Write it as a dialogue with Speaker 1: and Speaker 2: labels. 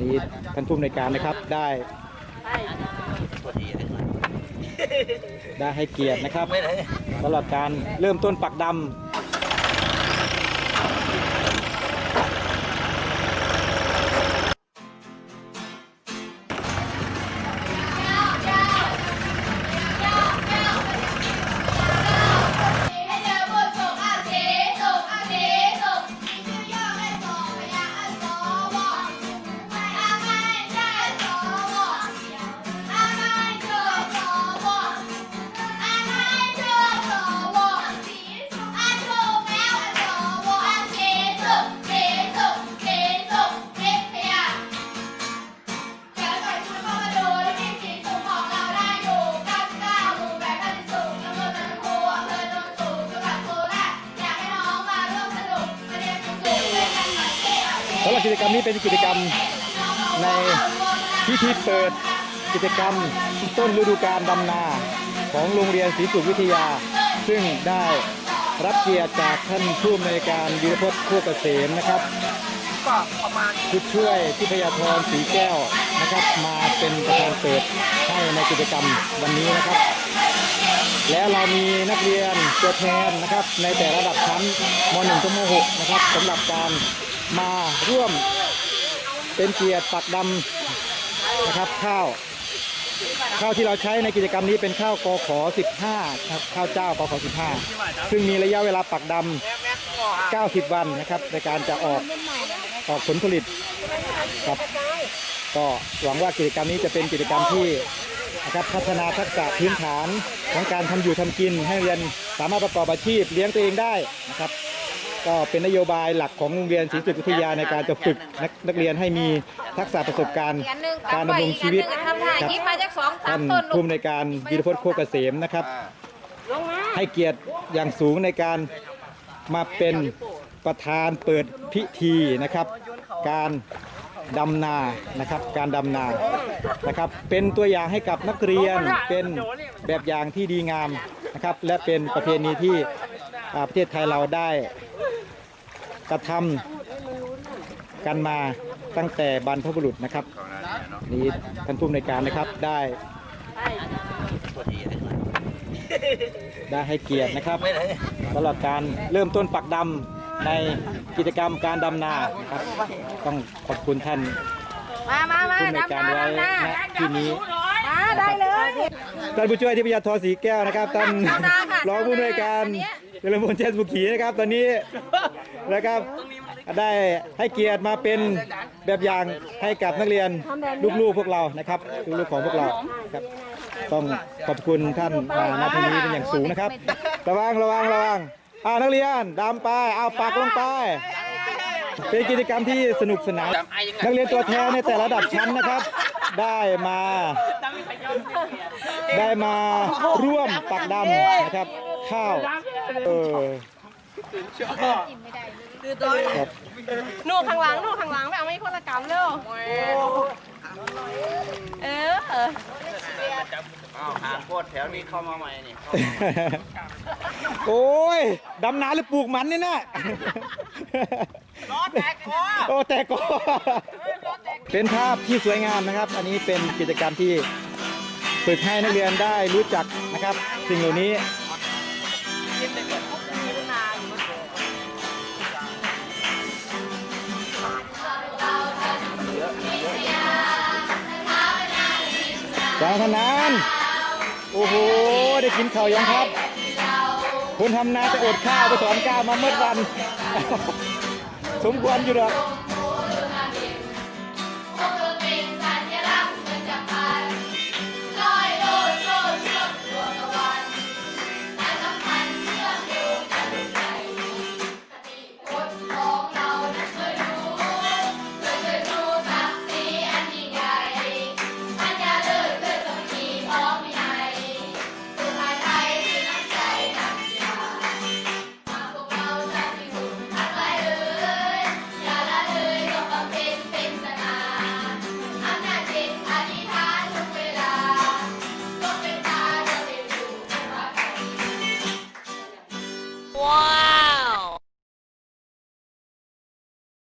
Speaker 1: นี่ท่านผู้อำนวยการนะครับได้ได้ให้เกียรตินะครับสำหรับการเริ่มต้นปักดำ สำหรับกิจกรรมนี้เป็นกิจกรรมในพิธีเปิดกิจกรรมต้นฤดูกาลดำนาของโรงเรียนศรีสุขวิทยา ซึ่งได้รับเกียรติจากท่านผู้อำนวยการวีรพจน์โคกเกษมนะครับผู้ช่วยทิพยาธรศรีแก้วนะครับ มาเป็นประธานเปิดให้ในกิจกรรมวันนี้นะครับ แล้วเรามีนักเรียนตัวแทนนะครับในแต่ระดับชั้นม .1 ถึงม .6 นะครับสำหรับการ มาร่วมเป็นเกียรติปักดำนะครับข้าว ข้าวที่เราใช้ในกิจกรรมนี้เป็นข้าวกขอ15ครับข้าวเจ้ากขอ15 ซึ่งมีระยะเวลาปักดำ 90 วันนะครับ ในการจะออกออกผลผลิตครับก็หวังว่ากิจกรรมนี้จะเป็นกิจกรรมที่นะครับพัฒนาทักษะพื้นฐานของการทำอยู่ทำกินให้เรียนสามารถประกอบอาชีพเลี้ยงตัวเองได้นะครับ ก็เป็นนโยบายหลักของโรงเรียนศรีสุขวิทยาในการจะฝึกนักนักเรียนให้มีทักษะประสบการณ์
Speaker 2: อีกอันหนึ่ง
Speaker 1: การ
Speaker 2: ตำไว้
Speaker 1: ดำรง
Speaker 2: อีก
Speaker 1: ชี
Speaker 2: อันห
Speaker 1: วิ
Speaker 2: นึ่
Speaker 1: ต
Speaker 2: งทำท่า
Speaker 1: ครับ
Speaker 2: ยิบมาจากสองสา
Speaker 1: ท่ามน
Speaker 2: ต้นลู
Speaker 1: ผู้
Speaker 2: ก
Speaker 1: อำนวยการวีรพจน์โคกเกษมนะครับ ให้เกียรติอย่างสูงในการมาเป็นประธานเปิดพิธีนะครับ การดำนานะครับ การดำนานะครับ เป็นตัวอย่างให้กับนักเรียนเป็นแบบอย่างที่ดีงามนะครับ และเป็นประเพณีที่อ่าประเทศไทยเราได้ กระทำกันมาตั้งแต่บรรพบุรุษนะครับ นี่ท่านผู้อำนวยการนะครับได้ได้ให้เกียรตินะครับสำหรับการเริ่มต้นปักดำในกิจกรรมการดำนานะครับ ต้องขอบคุณท่าน
Speaker 2: มามามา
Speaker 1: ผู้อำนวย
Speaker 2: ดำ
Speaker 1: การ
Speaker 2: นา
Speaker 1: ไว้
Speaker 2: ดำนา
Speaker 1: ณที่นี้
Speaker 2: มาได้เลย
Speaker 1: ท่านผู้ช่วยที่ปยาทศรีแก้วนะครับท่าน
Speaker 2: ชาวนาค่ะ
Speaker 1: รองผู้อำนวยการ
Speaker 2: ชาวนาอันเนี้ย
Speaker 1: เจริญพลเชษบุขีนะครับตอนนี้นะครับได้ให้เกียรติมาเป็นแบบอย่างให้กับนักเรียนลูกๆพวกเรานะครับลูกๆของพวกเราครับ ต้องขอบคุณท่านมาณที่นี้เป็นอย่างสูงนะครับ ระวังระวังระวังอ่านักเรียนดำไปเอาปักลงไปเป็นกิจกรรมที่สนุกสนานนักเรียนตัวแทนในแต่ละระดับชั้นนะครับ ได้มาได้มาร่วมปักดำนะครับ ข้าว เออครับ
Speaker 2: นู่นข้างหลังนู่นข้างหลังไปเอาไม่คนละกำเร็วเออ
Speaker 3: อ้าวหางโคตรแถวนี้เข้ามาใหม่นี่
Speaker 1: โอ้ยดำนาหรือปลูกมันนี่นะล้อแตกกอโอ้แตกกอเป็นภาพที่สวยงามนะครับ อันนี้เป็นกิจกรรมที่ฝึกให้นักเรียนได้รู้จักนะครับ สิ่งเหล่านี้ จางธนานโอ้โห ได้กินข้าวยังครับคุณทำนาจะอดข้าวไปสอนก้าวมาเมื่อวัน สมควรอยู่หรอก